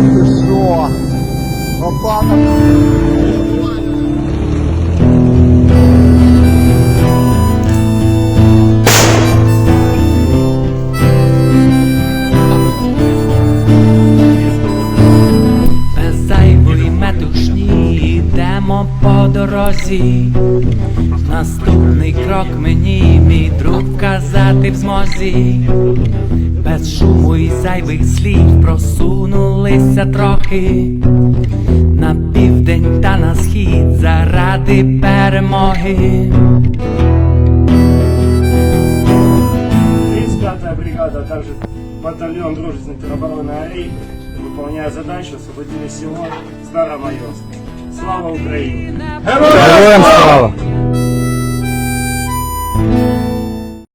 Ох ти що? Опада. Йдемо по дорозі, наступний крок мені, мій друг казати в змозі. Без шуму і зайвих слів просунулися трохи на південь та на схід заради перемоги. 35-я бригада, а также батальон дружественной теробороны АРИ, выполняя задачу, освободили село Старомайорск. Слава Украине! Героям слава!